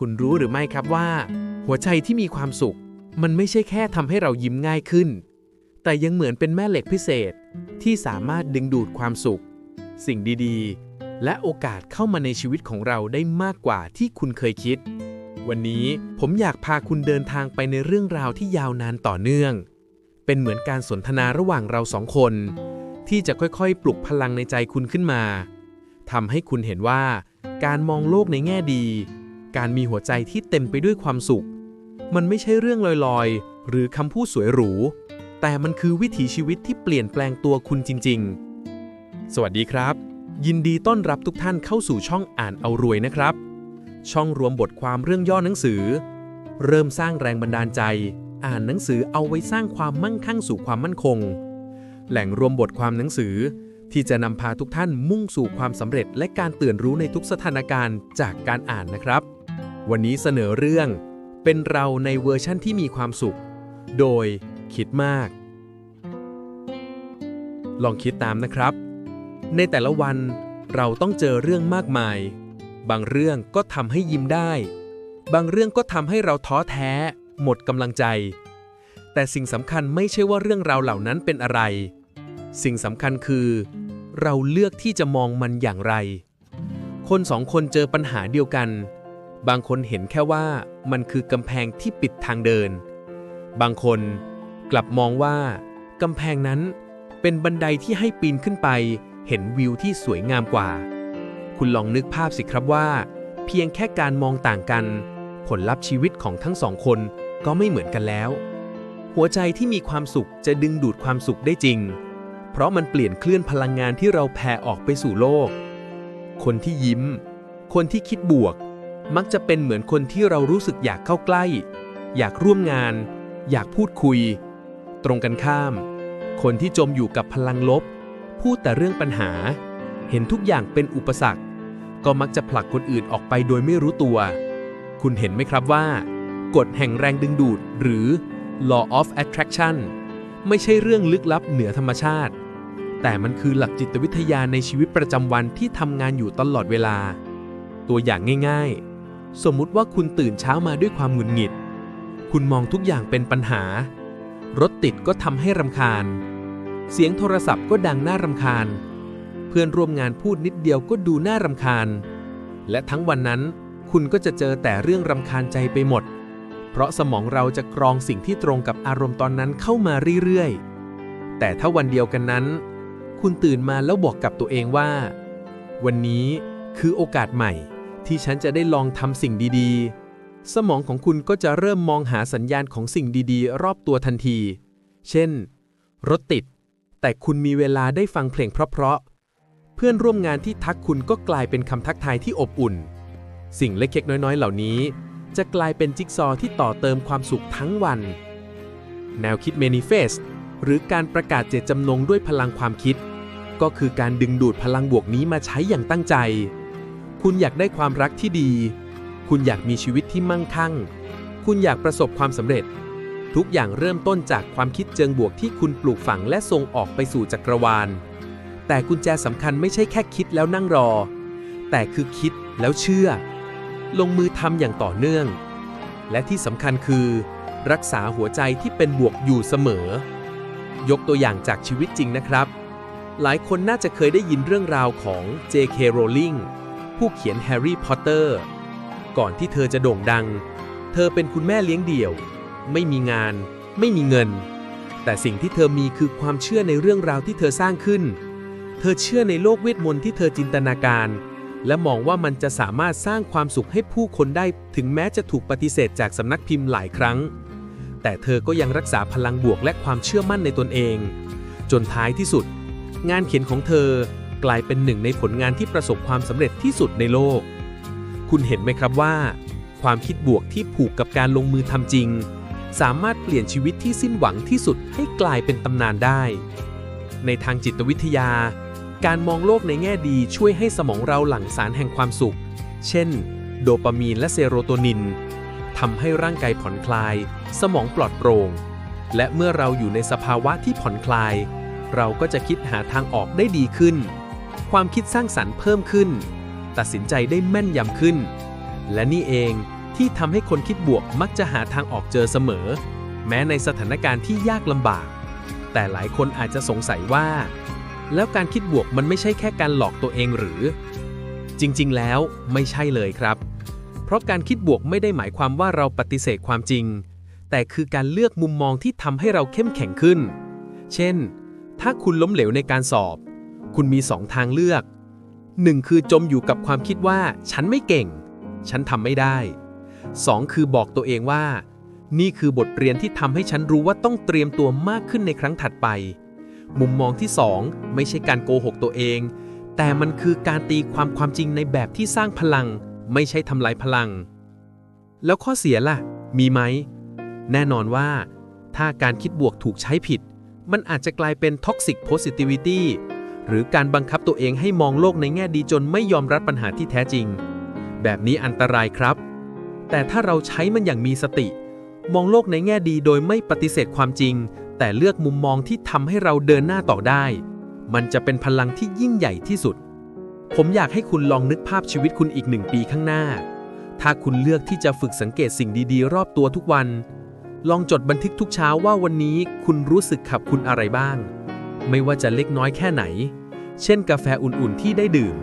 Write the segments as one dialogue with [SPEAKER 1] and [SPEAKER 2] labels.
[SPEAKER 1] คุณรู้หรือไม่ครับว่า หัวใจที่มีความสุข มันไม่ใช่แค่ทำให้เรายิ้มง่ายขึ้น แต่ยังเหมือนเป็นแม่เหล็กพิเศษที่สามารถดึงดูดความสุข สิ่งดีๆ และโอกาสเข้ามาในชีวิตของเราได้มากกว่าที่คุณเคยคิด วันนี้ผมอยากพาคุณเดินทางไปในเรื่องราวที่ยาวนานต่อเนื่อง เป็นเหมือนการสนทนาระหว่างเราสองคน ที่จะค่อยๆ ปลุกพลังในใจคุณขึ้นมาทำให้คุณเห็นว่า การมองโลกในแง่ดี การมีหัวใจที่เต็มไปด้วยความสุข มันไม่ใช่เรื่องลอยๆ หรือคำพูดสวยหรู แต่มันคือวิถีชีวิตที่เปลี่ยนแปลงตัวคุณจริง ๆ สวัสดีครับ ยินดีต้อนรับทุกท่านเข้าสู่ช่องอ่านเอารวยนะครับ ช่องรวมบทความเรื่องย่อหนังสือ เริ่มสร้างแรงบันดาลใจ อ่านหนังสือเอาไว้สร้างความมั่งคั่งสู่ความมั่นคง แหล่งรวมบทความหนังสือที่จะนำพาทุกท่านมุ่งสู่ความสำเร็จและการตื่นรู้ในทุกสถานการณ์จากการอ่านนะครับ วันนี้เสนอเรื่อง เป็นเราในเวอร์ชั่นที่มีความสุข โดยคิดมาก ลองคิดตามนะครับ ในแต่ละวันเราต้องเจอเรื่องมากมาย บางเรื่องก็ทำให้ยิ้มได้ บางเรื่องก็ทำให้เราท้อแท้ หมดกำลังใจ แต่สิ่งสำคัญไม่ใช่ว่าเรื่องราวเหล่านั้นเป็นอะไร สิ่งสำคัญคือ เราเลือกที่จะมองมันอย่างไร คนสองคนเจอปัญหาเดียวกัน บางคนเห็นแค่ว่ามันคือกำแพงที่ปิดทางเดิน บางคนกลับมองว่ากำแพงนั้นเป็นบันไดที่ให้ปีนขึ้นไป เห็นวิวที่สวยงามกว่า คุณลองนึกภาพสิครับว่า เพียงแค่การมองต่างกัน ผลลัพธ์ชีวิตของทั้งสองคนก็ไม่เหมือนกันแล้ว หัวใจที่มีความสุขจะดึงดูดความสุขได้จริง เพราะมันเปลี่ยนเคลื่อนพลังงานที่เราแผ่ออกไปสู่โลก คนที่ยิ้ม คนที่คิดบวก มักจะเป็นเหมือนคนที่เรารู้สึกอยากเข้าใกล้ อยากร่วมงาน อยากพูดคุย ตรงกันข้าม คนที่จมอยู่กับพลังลบ พูดแต่เรื่องปัญหา เห็นทุกอย่างเป็นอุปสรรค ก็มักจะผลักคนอื่นออกไปโดยไม่รู้ตัว คุณเห็นไหมครับว่า กฎแห่งแรงดึงดูด หรือ law of attraction ไม่ใช่เรื่องลึกลับเหนือธรรมชาติ แต่มันคือหลักจิตวิทยาในชีวิตประจำวันที่ทำงานอยู่ตลอดเวลา ตัวอย่างง่าย ๆ สมมุติว่าคุณตื่นเช้ามาด้วยความหงุดหงิด คุณมองทุกอย่างเป็นปัญหา รถติดก็ทำให้รำคาญ เสียงโทรศัพท์ก็ดังน่ารำคาญ เพื่อนร่วมงานพูดนิดเดียวก็ดูน่ารำคาญ และทั้งวันนั้นคุณก็จะเจอแต่เรื่องรำคาญใจไปหมด เพราะสมองเราจะกรองสิ่งที่ตรงกับอารมณ์ตอนนั้นเข้ามาเรื่อยๆ แต่ถ้าวันเดียวกันนั้น คุณตื่นมาแล้วบอกกับตัวเองว่า วันนี้คือโอกาสใหม่ ที่ฉันจะได้ลองทำสิ่งดีๆ สมองของคุณก็จะเริ่มมองหาสัญญาณของสิ่งดีๆ รอบตัวทันที เช่น รถติด แต่คุณมีเวลาได้ฟังเพลงเพราะๆ เพื่อนร่วมงานที่ทักคุณก็กลายเป็นคำทักทายที่อบอุ่น สิ่งเล็กๆน้อยๆ เหล่านี้ จะกลายเป็นจิ๊กซอว์ที่ต่อเติมความสุขทั้งวัน แนวคิด Manifest หรือการประกาศเจตจำนงด้วยพลังความคิด ก็คือการดึงดูดพลังบวกนี้มาใช้อย่างตั้งใจ คุณอยากได้ความรักที่ดี คุณอยากมีชีวิตที่มั่งคั่ง คุณอยากประสบความสำเร็จ ทุกอย่างเริ่มต้นจากความคิดเชิงบวกที่คุณปลูกฝังและส่งออกไปสู่จักรวาล แต่กุญแจสำคัญไม่ใช่แค่คิดแล้วนั่งรอ แต่คือคิดแล้วเชื่อ ลงมือทำอย่างต่อเนื่อง และที่สำคัญคือ รักษาหัวใจที่เป็นบวกอยู่เสมอ ยกตัวอย่างจากชีวิตจริงนะครับ หลายคนน่าจะเคยได้ยินเรื่องราวของ J.K. Rowling ผู้เขียนแฮร์รี่พอตเตอร์ ก่อนที่เธอจะโด่งดัง เธอเป็นคุณแม่เลี้ยงเดี่ยว ไม่มีงาน ไม่มีเงิน แต่สิ่งที่เธอมีคือความเชื่อในเรื่องราวที่เธอสร้างขึ้น เธอเชื่อในโลกเวทมนต์ที่เธอจินตนาการ และมองว่ามันจะสามารถสร้างความสุขให้ผู้คนได้ ถึงแม้จะถูกปฏิเสธจากสำนักพิมพ์หลายครั้ง แต่เธอก็ยังรักษาพลังบวกและความเชื่อมั่นในตนเอง จนท้ายที่สุด งานเขียนของเธอ กลายเป็นหนึ่งในผลงานที่ประสบความสำเร็จที่สุดในโลก คุณเห็นไหมครับว่า ความคิดบวกที่ผูกกับการลงมือทำจริง สามารถเปลี่ยนชีวิตที่สิ้นหวังที่สุดให้กลายเป็นตำนานได้ ในทางจิตวิทยา การมองโลกในแง่ดีช่วยให้สมองเราหลั่งสารแห่งความสุข เช่น โดปามีนและเซโรโทนินทำให้ร่างกายผ่อนคลาย สมองปลอดโปร่ง และเมื่อเราอยู่ในสภาวะที่ผ่อนคลาย เราก็จะคิดหาทางออกได้ดีขึ้น ความคิดสร้างสรรค์เพิ่มขึ้น ตัดสินใจได้แม่นยำขึ้น และนี่เองที่ทำให้คนคิดบวกมักจะหาทางออกเจอเสมอ แม้ในสถานการณ์ที่ยากลำบาก แต่หลายคนอาจจะสงสัยว่า แล้วการคิดบวกมันไม่ใช่แค่การหลอกตัวเองหรือ จริงๆ แล้วไม่ใช่เลยครับ เพราะการคิดบวกไม่ได้หมายความว่าเราปฏิเสธความจริง แต่คือการเลือกมุมมองที่ทำให้เราเข้มแข็งขึ้น เช่น ถ้าคุณล้มเหลวในการสอบ คุณมีสองทางเลือก 1. คือจมอยู่กับความคิดว่า ฉันไม่เก่ง ฉันทำไม่ได้ 2. คือบอกตัวเองว่า นี่คือบทเรียนที่ทำให้ฉันรู้ว่าต้องเตรียมตัวมากขึ้นในครั้งถัดไป มุมมองที่2ไม่ใช่การโกหกตัวเอง แต่มันคือการตีความความจริงในแบบที่สร้างพลัง ไม่ใช่ทำลายพลัง แล้วข้อเสียล่ะ มีไหม แน่นอนว่า ถ้าการคิดบวกถูกใช้ผิด มันอาจจะกลายเป็น toxic positivity หรือการบังคับตัวเองให้มองโลกในแง่ดีจนไม่ยอมรับปัญหาที่แท้จริง แบบนี้อันตรายครับ แต่ถ้าเราใช้มันอย่างมีสติ มองโลกในแง่ดีโดยไม่ปฏิเสธความจริง แต่เลือกมุมมองที่ทำให้เราเดินหน้าต่อได้ มันจะเป็นพลังที่ยิ่งใหญ่ที่สุด ผมอยากให้คุณลองนึกภาพชีวิตคุณอีกหนึ่งปีข้างหน้า ถ้าคุณเลือกที่จะฝึกสังเกตสิ่งดีๆ รอบตัวทุกวัน ลองจดบันทึกทุกเช้าว่าวันนี้คุณรู้สึกขับคุณอะไรบ้าง ไม่ว่าจะเล็กน้อยแค่ไหน เช่นกาแฟอุ่นๆที่ได้ดื่ม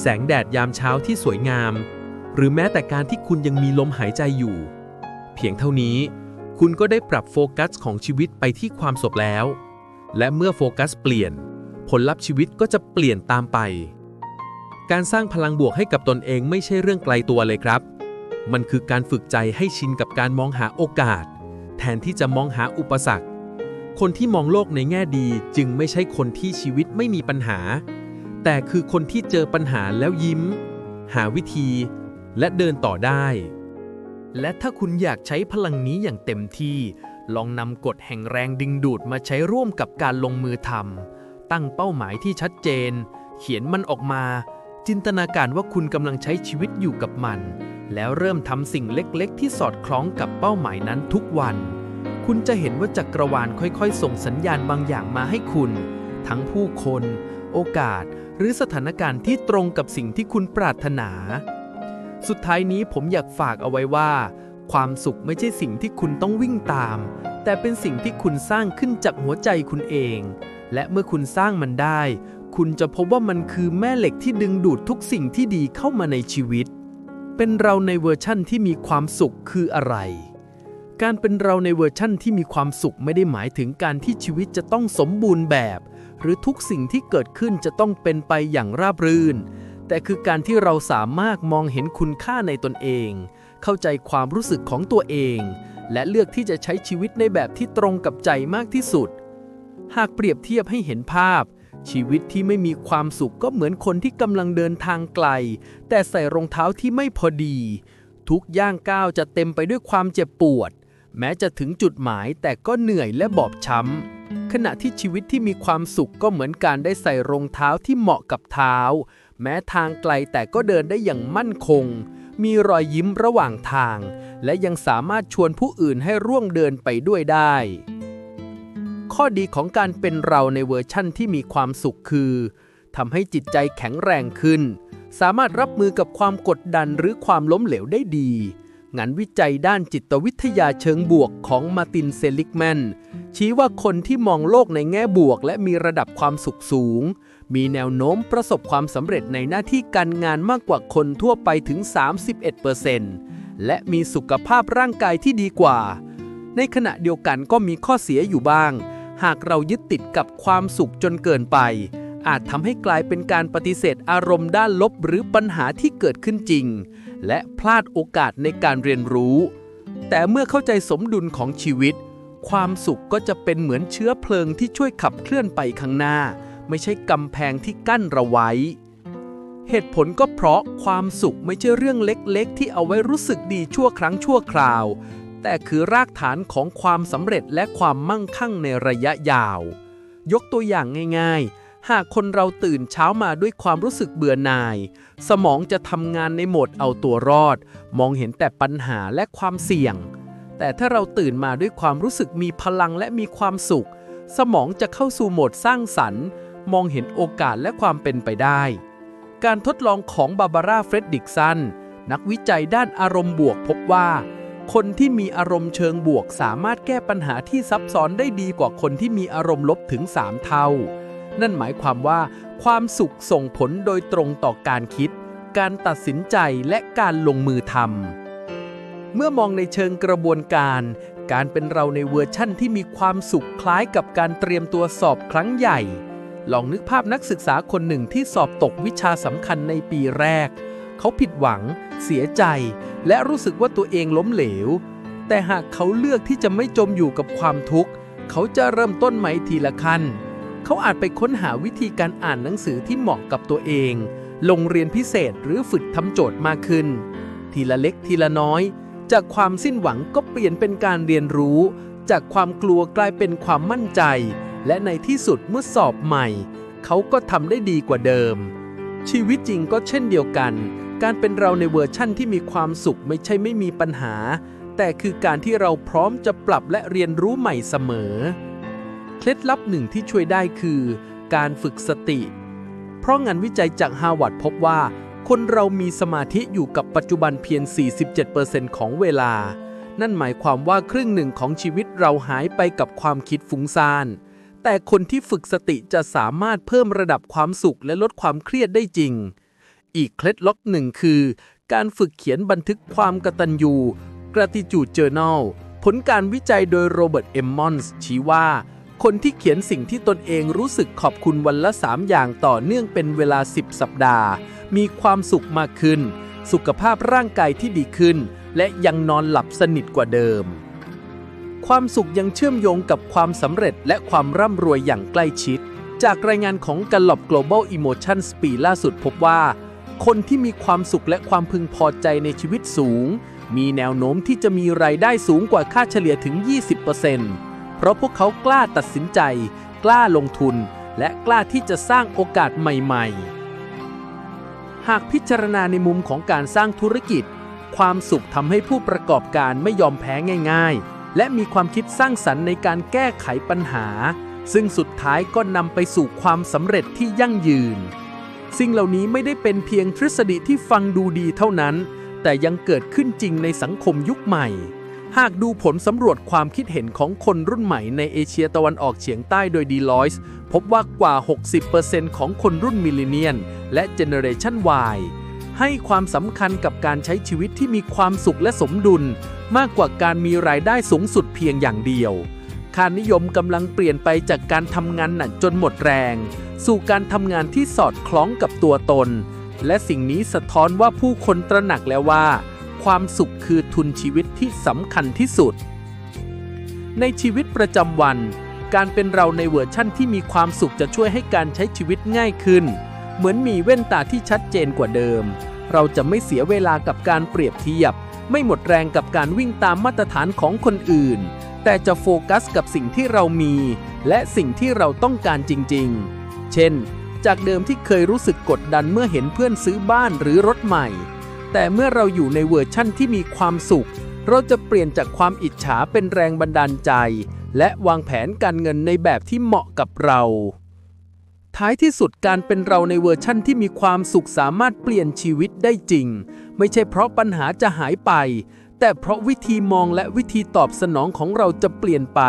[SPEAKER 1] แสงแดดยามเช้าที่สวยงาม หรือแม้แต่การที่คุณยังมีลมหายใจอยู่ เพียงเท่านี้ คุณก็ได้ปรับโฟกัสของชีวิตไปที่ความสุขแล้ว และเมื่อโฟกัสเปลี่ยน ผลลัพธ์ชีวิตก็จะเปลี่ยนตามไป การสร้างพลังบวกให้กับตนเองไม่ใช่เรื่องไกลตัวเลยครับ มันคือการฝึกใจให้ชินกับการมองหาโอกาส แทนที่จะมองหาอุปสรรค คนที่มองโลกในแง่ดีจึงไม่ใช่คนที่ชีวิตไม่มีปัญหา แต่คือคนที่เจอปัญหาแล้วยิ้ม หาวิธี และเดินต่อได้
[SPEAKER 2] และถ้าคุณอยากใช้พลังนี้อย่างเต็มที่ ลองนำกฎแห่งแรงดึงดูดมาใช้ร่วมกับการลงมือทำตั้งเป้าหมายที่ชัดเจน เขียนมันออกมา จินตนาการว่าคุณกำลังใช้ชีวิตอยู่กับมัน แล้วเริ่มทำสิ่งเล็กๆ ที่สอดคล้องกับเป้าหมายนั้นทุกวัน คุณจะเห็นว่าจักรวาลค่อยๆ ส่งสัญญาณบางอย่างมาให้คุณ ทั้งผู้คน โอกาส หรือสถานการณ์ที่ตรงกับสิ่งที่คุณปรารถนา สุดท้ายนี้ผมอยากฝากเอาไว้ว่า ความสุขไม่ใช่สิ่งที่คุณต้องวิ่งตาม แต่เป็นสิ่งที่คุณสร้างขึ้นจากหัวใจคุณเอง และเมื่อคุณสร้างมันได้ คุณจะพบว่ามันคือแม่เหล็กที่ดึงดูดทุกสิ่งที่ดีเข้ามาในชีวิต เป็นเราในเวอร์ชั่นที่มีความสุขคืออะไร การเป็นเราในเวอร์ชั่นที่มีความสุขไม่ได้หมายถึงการที่ชีวิตจะต้องสมบูรณ์แบบ หรือทุกสิ่งที่เกิดขึ้นจะต้องเป็นไปอย่างราบรื่น แต่คือการที่เราสามารถมองเห็นคุณค่าในตนเอง เข้าใจความรู้สึกของตัวเอง และเลือกที่จะใช้ชีวิตในแบบที่ตรงกับใจมากที่สุด หากเปรียบเทียบให้เห็นภาพ ชีวิตที่ไม่มีความสุขก็เหมือนคนที่กำลังเดินทางไกล แต่ใส่รองเท้าที่ไม่พอดีทุกย่างก้าวจะเต็มไปด้วยความเจ็บปวด แม้จะถึงจุดหมายแต่ก็เหนื่อยและบอบช้ำ ขณะที่ชีวิตที่มีความสุขก็เหมือนการได้ใส่รองเท้าที่เหมาะกับเท้า แม้ทางไกลแต่ก็เดินได้อย่างมั่นคง มีรอยยิ้มระหว่างทาง และยังสามารถชวนผู้อื่นให้ร่วมเดินไปด้วยได้ ข้อดีของการเป็นเราในเวอร์ชั่นที่มีความสุขคือทำให้จิตใจแข็งแรงขึ้น สามารถรับมือกับความกดดันหรือความล้มเหลวได้ดี งานวิจัยด้านจิตวิทยาเชิงบวกของมาตินเซลิกแมนชี้ว่าคนที่มองโลกในแง่บวก และมีระดับความสุขสูง มีแนวโน้มประสบความสำเร็จในหน้าที่การงานมากกว่าคนทั่วไปถึง 31%และมีสุขภาพร่างกายที่ดีกว่า ในขณะเดียวกันก็มีข้อเสียอยู่บ้าง หากเรายึดติดกับความสุขจนเกินไป อาจทำให้กลายเป็นการปฏิเสธอารมณ์ด้านลบหรือปัญหาที่เกิดขึ้นจริง และพลาดโอกาสในการเรียนรู้ แต่เมื่อเข้าใจสมดุลของชีวิต ความสุขก็จะเป็นเหมือนเชื้อเพลิงที่ช่วยขับเคลื่อนไปข้างหน้า ไม่ใช่กำแพงที่กั้นเราไว้ เหตุผลก็เพราะความสุขไม่ใช่เรื่องเล็กๆ ที่เอาไว้รู้สึกดีชั่วครั้งชั่วคราว แต่คือรากฐานของความสำเร็จและความมั่งคั่งในระยะยาว ยกตัวอย่างง่ายๆ หากคนเราตื่นเช้ามาด้วยความรู้สึกเบื่อหน่าย สมองจะทำงานในโหมดเอาตัวรอด มองเห็นแต่ปัญหาและความเสี่ยง แต่ถ้าเราตื่นมาด้วยความรู้สึกมีพลังและมีความสุข สมองจะเข้าสู่โหมดสร้างสรรค์ มองเห็นโอกาสและความเป็นไปได้ การทดลองของบาบาร่าเฟรดดิกสันนักวิจัยด้านอารมณ์บวกพบว่า คนที่มีอารมณ์เชิงบวกสามารถแก้ปัญหาที่ซับซ้อนได้ดีกว่าคนที่มีอารมณ์ลบถึง 3 เท่า นั่นหมายความว่า ความสุขส่งผลโดยตรงต่อการคิด การตัดสินใจและการลงมือทำเมื่อมองในเชิงกระบวนการ การเป็นเราในเวอร์ชั่นที่มีความสุขคล้ายกับการเตรียมตัวสอบครั้งใหญ่ ลองนึกภาพนักศึกษาคนหนึ่งที่สอบตกวิชาสำคัญในปีแรก เขาผิดหวัง เสียใจ และรู้สึกว่าตัวเองล้มเหลว แต่หากเขาเลือกที่จะไม่จมอยู่กับความทุกข์ เขาจะเริ่มต้นใหม่ทีละขั้น เขาอาจไปค้นหาวิธีการอ่านหนังสือที่เหมาะกับตัวเอง ลงเรียนพิเศษหรือฝึกทำโจทย์มากขึ้น ทีละเล็กทีละน้อย จากความสิ้นหวังก็เปลี่ยนเป็นการเรียนรู้ จากความกลัวกลายเป็นความมั่นใจ และในที่สุดเมื่อสอบใหม่ เขาก็ทำได้ดีกว่าเดิม ชีวิตจริงก็เช่นเดียวกัน การเป็นเราในเวอร์ชั่นที่มีความสุขไม่ใช่ไม่มีปัญหา แต่คือการที่เราพร้อมจะปรับและเรียนรู้ใหม่เสมอ เคล็ดลับหนึ่งที่ช่วยได้คือการฝึกสติ เพราะงานวิจัยจากฮาร์วาร์ดพบว่า คนเรามีสมาธิอยู่กับปัจจุบันเพียง 47%ของเวลา นั่นหมายความว่าครึ่งหนึ่งของชีวิตเราหายไปกับความคิดฟุ้งซ่าน แต่คนที่ฝึกสติจะสามารถเพิ่มระดับความสุขและลดความเครียดได้จริง อีกเคล็ดลับหนึ่งคือ การฝึกเขียนบันทึกความกตัญญู Gratitude Journal ผลการวิจัยโดยโรเบิร์ต เอมมอนส์ชี้ว่า คนที่เขียนสิ่งที่ตนเองรู้สึกขอบคุณวันละ 3 อย่างต่อเนื่องเป็นเวลา 10 สัปดาห์ มีความสุขมากขึ้น สุขภาพร่างกายที่ดีขึ้น และยังนอนหลับสนิทกว่าเดิม ความสุขยังเชื่อมโยงกับความสำเร็จและความร่ำรวยอย่างใกล้ชิด จากรายงานของ Gallup Global Emotions ปีล่าสุดพบว่า คนที่มีความสุขและความพึงพอใจในชีวิตสูง มีแนวโน้มที่จะมีรายได้สูงกว่าค่าเฉลี่ยถึง 20% เพราะพวกเขากล้าตัดสินใจ กล้าลงทุน และกล้าที่จะสร้างโอกาสใหม่ๆ หากพิจารณาในมุมของการสร้างธุรกิจ ความสุขทำให้ผู้ประกอบการไม่ยอมแพ้ง่าย ๆ และมีความคิดสร้างสรรค์ในการแก้ไขปัญหา ซึ่งสุดท้ายก็นำไปสู่ความสำเร็จที่ยั่งยืน สิ่งเหล่านี้ไม่ได้เป็นเพียงทฤษฎีที่ฟังดูดีเท่านั้น แต่ยังเกิดขึ้นจริงในสังคมยุคใหม่ หากดูผลสำรวจความคิดเห็นของคนรุ่นใหม่ในเอเชียตะวันออกเฉียงใต้โดยดีลอยส์พบว่ากว่า 60%ของคนรุ่นมิลเลนเนียน และเจเนเรชัน Y ให้ความสำคัญกับการใช้ชีวิตที่มีความสุขและสมดุล มากกว่าการมีรายได้สูงสุดเพียงอย่างเดียว ค่านิยมกำลังเปลี่ยนไปจากการทำงานหนักจนหมดแรง สู่การทำงานที่สอดคล้องกับตัวตน และสิ่งนี้สะท้อนว่าผู้คนตระหนักแล้วว่า ความสุขคือทุนชีวิตที่สำคัญที่สุด ในชีวิตประจำวัน การเป็นเราในเวอร์ชั่นที่มีความสุขจะช่วยให้การใช้ชีวิตง่ายขึ้น เหมือนมีแว่นตาที่ชัดเจนกว่าเดิม เราจะไม่เสียเวลากับการเปรียบเทียบ ไม่หมดแรงกับการวิ่งตามมาตรฐานของคนอื่น แต่จะโฟกัสกับสิ่งที่เรามี และสิ่งที่เราต้องการจริง ๆ เช่น จากเดิมที่เคยรู้สึกกดดันเมื่อเห็นเพื่อนซื้อบ้านหรือรถใหม่ แต่เมื่อเราอยู่ในเวอร์ชั่นที่มีความสุข เราจะเปลี่ยนจากความอิจฉาเป็นแรงบันดาลใจ และวางแผนการเงินในแบบที่เหมาะกับเรา ท้ายที่สุดการเป็นเราในเวอร์ชั่นที่มีความสุขสามารถเปลี่ยนชีวิตได้จริง ไม่ใช่เพราะปัญหาจะหายไป แต่เพราะวิธีมองและวิธีตอบสนองของเราจะเปลี่ยนไป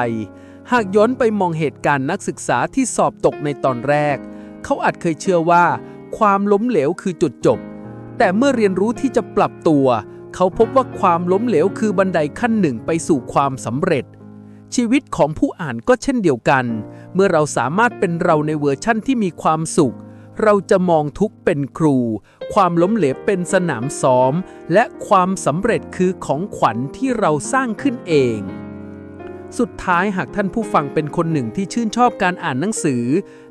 [SPEAKER 2] หากย้อนไปมองเหตุการณ์นักศึกษาที่สอบตกในตอนแรก เขาอาจเคยเชื่อว่า ความล้มเหลวคือจุดจบ แต่เมื่อเรียนรู้ที่จะปรับตัว เขาพบว่าความล้มเหลวคือบันไดขั้นหนึ่งไปสู่ความสำเร็จ ชีวิตของผู้อ่านก็เช่นเดียวกัน เมื่อเราสามารถเป็นเราในเวอร์ชั่นที่มีความสุข เราจะมองทุกเป็นครู ความล้มเหลวเป็นสนามซ้อม และความสำเร็จคือของขวัญที่เราสร้างขึ้นเองสุดท้ายหากท่านผู้ฟังเป็นคนหนึ่งที่ชื่นชอบการอ่านหนังสือ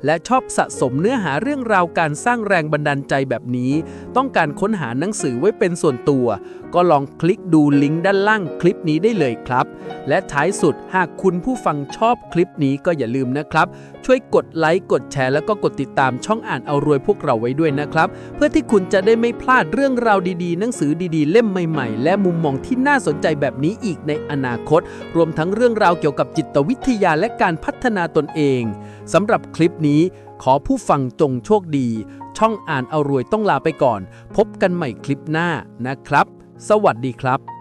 [SPEAKER 2] และชอบสะสมเนื้อหาเรื่องราวการสร้างแรงบันดาลใจแบบนี้ ต้องการค้นหาหนังสือไว้เป็นส่วนตัว ก็ลองคลิกดูลิงก์ด้านล่างคลิปนี้ได้เลยครับ และท้ายสุดหากคุณผู้ฟังชอบคลิปนี้ก็อย่าลืมนะครับ ช่วยกดไลค์กดแชร์แล้วก็กดติดตามช่องอ่านเอารวยพวกเราไว้ด้วยนะครับ เพื่อที่คุณจะได้ไม่พลาดเรื่องราวดีๆ หนังสือดีๆ เล่มใหม่ๆ และมุมมองที่น่าสนใจแบบนี้อีกในอนาคต รวมทั้งเรื่องราวเกี่ยวกับจิตวิทยาและการพัฒนาตนเอง สำหรับคลิปนี้ขอผู้ฟังจงโชคดีชช่องอ่านเอารวยต้องลาไปก่อน พบกันใหม่คลิปหน้านะครับ สวัสดีครับ